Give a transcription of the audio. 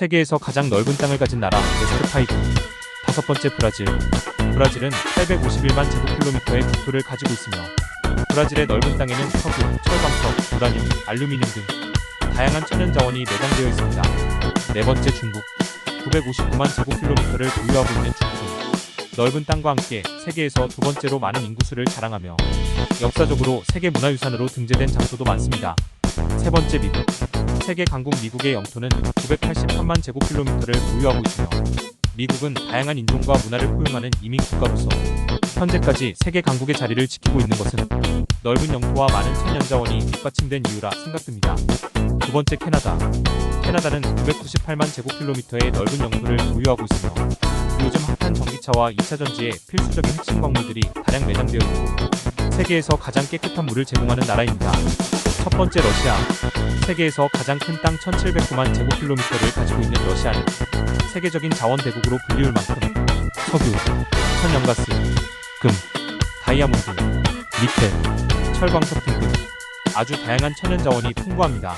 세계에서 가장 넓은 땅을 가진 나라 웨스트 5. 다섯 번째 브라질. 브라질은 851만 제곱킬로미터의 국토를 가지고 있으며 브라질의 넓은 땅에는 석유, 철광석, 우라늄, 알루미늄 등 다양한 천연 자원이 내장되어 있습니다. 네 번째 중국. 959만 제곱킬로미터를 보유하고 있는 중국. 넓은 땅과 함께 세계에서 두 번째로 많은 인구수를 자랑하며 역사적으로 세계 문화유산으로 등재된 장소도 많습니다. 세 번째 미국. 세계 강국 미국의 영토는 983만 제곱킬로미터를 보유하고 있으며 미국은 다양한 인종과 문화를 포용하는 이민 국가로서 현재까지 세계 강국의 자리를 지키고 있는 것은 넓은 영토와 많은 천연 자원이 뒷받침된 이유라 생각됩니다. 두 번째 캐나다. 캐나다는 998만 제곱킬로미터의 넓은 영토를 보유하고 있으며 요즘 핫한 전기차와 2차 전지의 필수적인 핵심 광물들이 다량 매장되어 있고 세계에서 가장 깨끗한 물을 제공하는 나라입니다. 첫 번째 러시아. 세계에서 가장 큰 땅 1709만 제곱킬로미터를 가지고 있는 러시아는 세계적인 자원 대국으로 불리울 만큼 석유, 천연가스, 금, 다이아몬드, 니켈, 철광석 등등 아주 다양한 천연 자원이 풍부합니다.